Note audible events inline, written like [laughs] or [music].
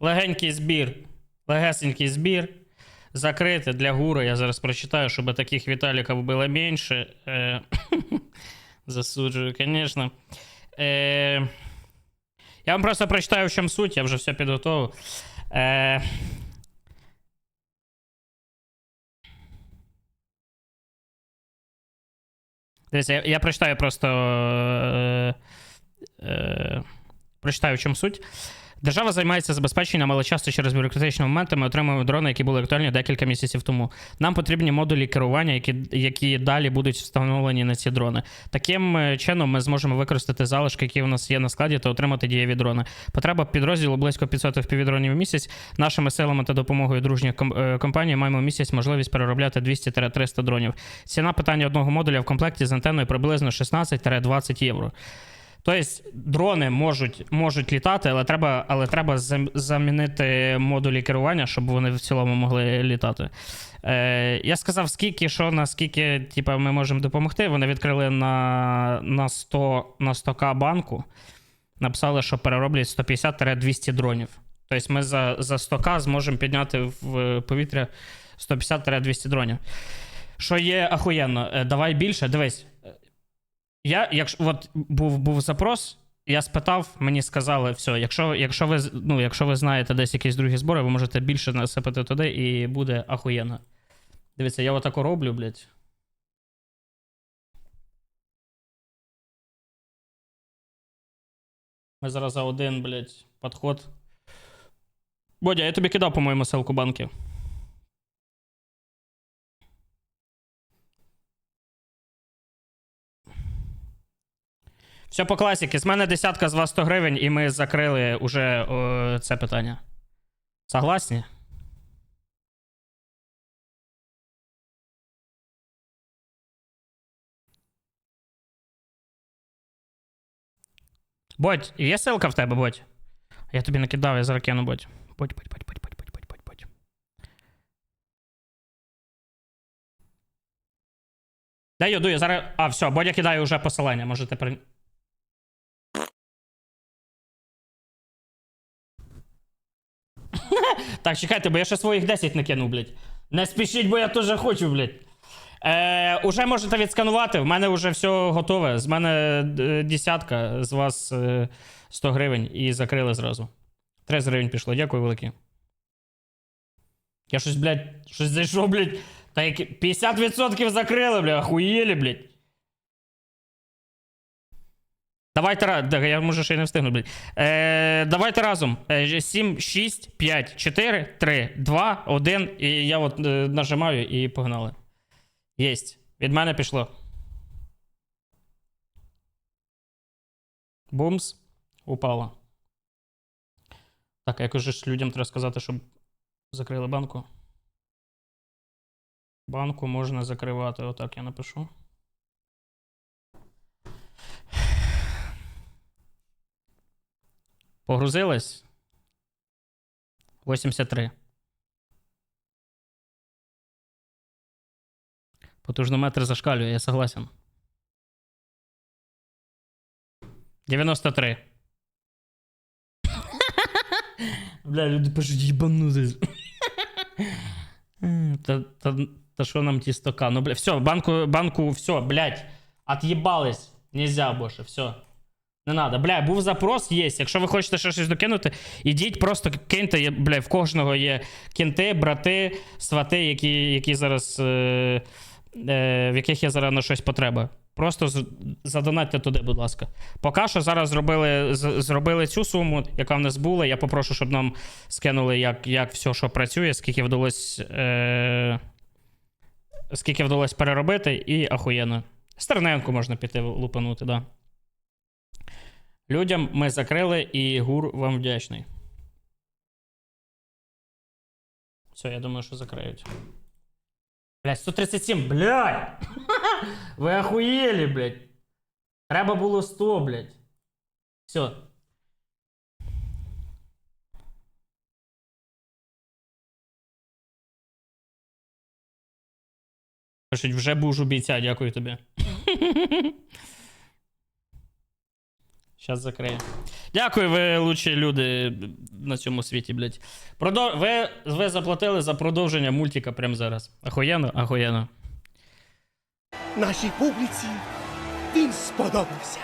Легенький збір. Легесенький збір. Закрити для гура. Я зараз прочитаю, щоб таких Віталіків було менше. Е, [laughs] Засуджую, звісно. Е, я вам просто прочитаю, в чому суть, я вже все підготовив. Е, Дивіться, я, я прочитаю просто. Е, е, прочитаю, в чому суть. Держава займається забезпеченням, але часто через бюрократичні моменти ми отримуємо дрони, які були актуальні декілька місяців тому. Нам потрібні модулі керування, які, які далі будуть встановлені на ці дрони. Таким е, чином ми зможемо використати залишки, які у нас є на складі, та отримати дієві дрони. Потреба підрозділу близько 500 впівдронів в місяць. Нашими силами та допомогою дружніх е, компаній маємо в місяць можливість переробляти 200-300 дронів. Ціна питання одного модуля в комплекті з антенною приблизно 16-20 євро. Тобто дрони можуть, можуть літати, але треба, але треба замінити модулі керування, щоб вони в цілому могли літати. Е, я сказав, скільки, що наскільки типу, ми можемо допомогти. Вони відкрили на, на 100 на 100к банку. Написали, що перероблять 150-200 дронів. Тобто ми за, за 100к зможемо підняти в повітря 150-200 дронів. Що є ахуєнно. Е, Давай більше, дивись. Я, якщо от був, був запрос, я спитав, мені сказали, все, якщо, якщо, ви, ну, якщо ви знаєте десь якісь другі збори, ви можете більше насипати туди і буде ахуєнно. Дивіться, я отако роблю, блядь. Ми зараз за один, блядь, підход. Бодя, я тобі кидав, по-моєму, ссылку банки. Все по класіки. З мене десятка з вас 100 гривень, і ми закрили уже о, це питання. Согласні? Бодь, є ссылка в тебе, Бодь? Я тобі накидав, я зараз кину, Бодь. Бодь, будь-бать-будь-будь, Бодь, Бодь, Бодь. Дай йду, я зараз... А, все, Бодя кидаю вже посилання, можете при... [laughs] Так, чекайте, бо я ще своїх 10 накину, блядь. Не спішіть, бо я теж хочу, блядь. Е, уже можете відсканувати, в мене вже все готове. З мене е, десятка, з вас е, 100 гривень і закрили зразу. 30 гривень пішло, дякую велике. Я щось, блядь, щось зайшов, блядь. Та які 50% закрили, блядь, охуєлі, блядь. Давайте. Я може ще й не встигну, блядь. Е, давайте разом. Е, 7, 6, 5, 4, 3, 2, 1. І я от е, нажимаю і погнали. Єсть. Від мене пішло. Бумс. Упало. Так, якось людям треба сказати, щоб закрили банку. Банку можна закривати. Отак я напишу. Погрузилась? 83. Потужнометр зашкалює, я согласен. 93. Бля, люди пишуть, їбанути. Та, та, та що нам ті стока? Ну, бля, все, банку, банку, все, блядь, от'їбались. Нельзя більше, все. Не надо. Бля, був запрос, є. Якщо ви хочете ще щось докинути, ідіть, просто киньте. Бля, в кожного є кінти, брати, свати, які, які зараз. Е, е, в яких є зараз на щось потреба. Просто задонатьте туди, будь ласка. Поки що зараз зробили, зробили цю суму, яка в нас була. Я попрошу, щоб нам скинули, як, як все, що працює, скільки вдалося. Е, скільки вдалося переробити, і ахуєнно. Стерненку можна піти лупанути, да. Людям ми закрили, і гур вам вдячний. Все, я думаю, що закриють. Блять, 137, блядь! [laughs] Ви охуєлі, блядь. Треба було 100, блядь. Все. Пишуть, вже був бійця, дякую тобі. [laughs] Щас закрию. Дякую, ви лучші люди на цьому світі, блядь. Продов... Ви, ви заплатили за продовження мультика прямо зараз. Ахуєнно? Ахуєнно. Нашій публіці він сподобався.